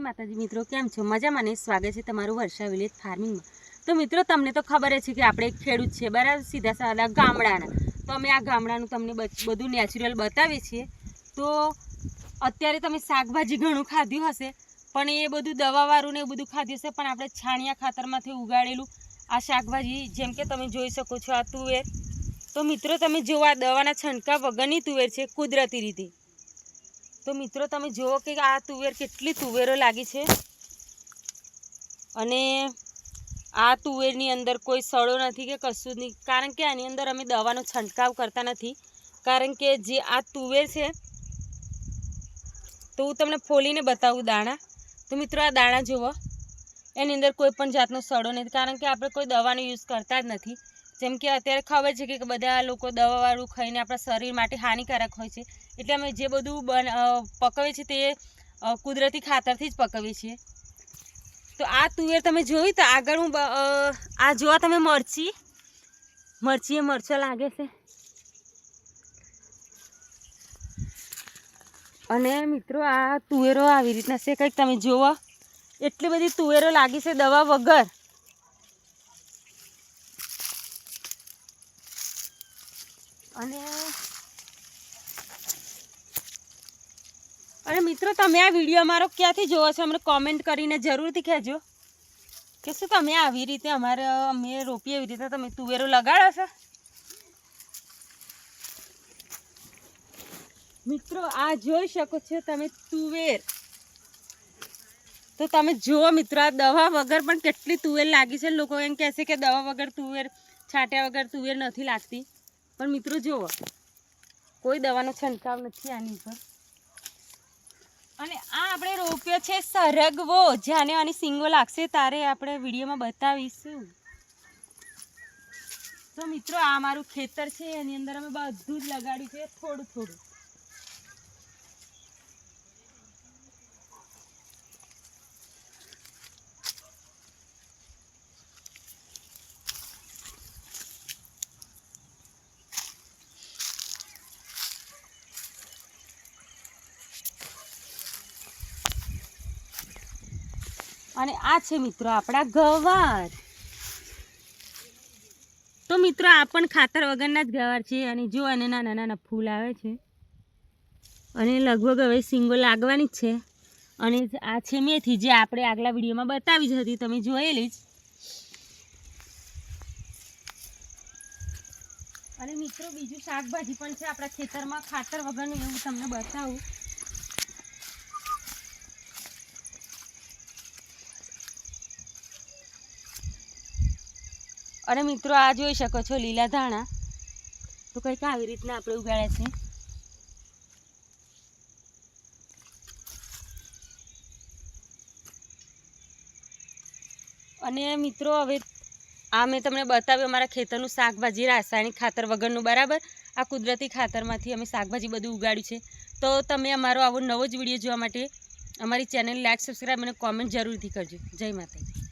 માતાજી. મિત્રો, કેમ છો? મજામાં ને? સ્વાગત છે તમારું વર્ષા વિલેજ ફાર્મિંગમાં. તો મિત્રો, તમને તો ખબર છે કે આપણે એક ખેડૂત છે બરાબર? સીધા સાદા ગામડાના. તો અમે આ ગામડાનું તમને બધું નેચરલ બતાવીએ છીએ. તો અત્યારે તમે શાકભાજી ઘણું ખાધ્યું હશે, પણ એ બધું દવાવાળું ને એ બધું ખાધું હશે, પણ આપણે છાણિયા ખાતરમાંથી ઉગાડેલું આ શાકભાજી, જેમ કે તમે જોઈ શકો છો આ તુવેર. તો મિત્રો, તમે જોવા દવાના છંટકાવ વગરની તુવેર છે કુદરતી રીતે. તો મિત્રો તમે જુઓ કે આ તુવેર કેટલી તુવેરો લાગી છે. અને આ તુવેરની અંદર કોઈ સડો નથી કે કશું નહીં. કારણ કે આની અંદર અમે દવાનો છંટકાવ કરતા નથી. કારણ કે જે આ તુવેર છે, તો હું તમને ફોલીને બતાવું દાણા. તો મિત્રો આ દાણા જુઓ. એની અંદર કોઈ પણ જાતનો સડો નથી. કારણ કે આપણે કોઈ દવાનો યુઝ કરતા જ નથી. જેમ કે અત્યારે ખબર છે કે બધા લોકો દવાવાળું ખાઈને આપણા શરીર માટે હાનિકારક હોય છે. એટલે અમે જે બધું બન પકવીએ છીએ તે કુદરતી ખાતરથી જ પકવીએ છીએ. તો આ તુવેર તમે જોયું તો આગળ હું આ જોવા તમે મરચી? મરચીએ મરચો લાગે છે. અને મિત્રો આ તુવેરો આવી રીતના છે, કંઈક તમે જુઓ. એટલી બધી તુવેરો લાગી છે દવા વગર. અને અને મિત્રો, તમે આ વીડિયો અમારો ક્યાંથી જોવો છો? અમને કોમેન્ટ કરીને જરૂરથી કહેજો. કે શું તમે આવી રીતે અમારે, અમે રોપીએ એવી રીતે તમે તુવેરો લગાડો છો? મિત્રો, આ જોઈ શકો છો તમે તુવેર. તો તમે જુઓ મિત્રો, આ દવા વગર પણ કેટલી તુવેર લાગી છે. લોકો એમ કહે છે કે દવા વગર તુવેર, છાંટ્યા વગર તુવેર નથી લાગતી. પણ મિત્રો જુઓ, કોઈ દવાનો છંટકાવ નથી આની ઉપર. અને આ આપણે રોપ્યો છે સરગવો જ્યાંને આની સિંગો લાગશે, તારે આપણે વિડીયોમાં બતાવીશું. તો મિત્રો, આ મારું ખેતર છે, એની અંદર અમે બધું જ લગાડ્યું છે, થોડું થોડું. અને આ છે મિત્રો આપણા ગવાર. તો મિત્રો, આ પણ ખાતર વગરના જ ગવાર છે અને જો અને નાના નાના ફૂલ આવે છે. અને લગભગ હવે સિંગો લાગવાની જ છે. અને આ છે મેથી જે આપણે આગલા વિડીયોમાં બતાવી જ હતી, તમે જોયેલી જ. અને મિત્રો, બીજું શાકભાજી પણ છે આપણા ખેતરમાં. ખાતર વગરનું એવું તમને બતાવું. અને મિત્રો આ જોઈ શકો છો લીલા ધાણા. તો કંઈક આવી રીતના આપણે ઉગાડ્યા છે. અને મિત્રો હવે આ મેં તમને બતાવ્યું અમારા ખેતરનું શાકભાજી રાસાયણિક ખાતર વગરનું, બરાબર? આ કુદરતી ખાતરમાંથી અમે શાકભાજી બધું ઉગાડ્યું છે. તો તમે અમારો આવો નવો જ વીડિયો જોવા માટે અમારી ચેનલ લાઈક, સબસ્ક્રાઈબ અને કોમેન્ટ જરૂરથી કરજો. જય માતાજી.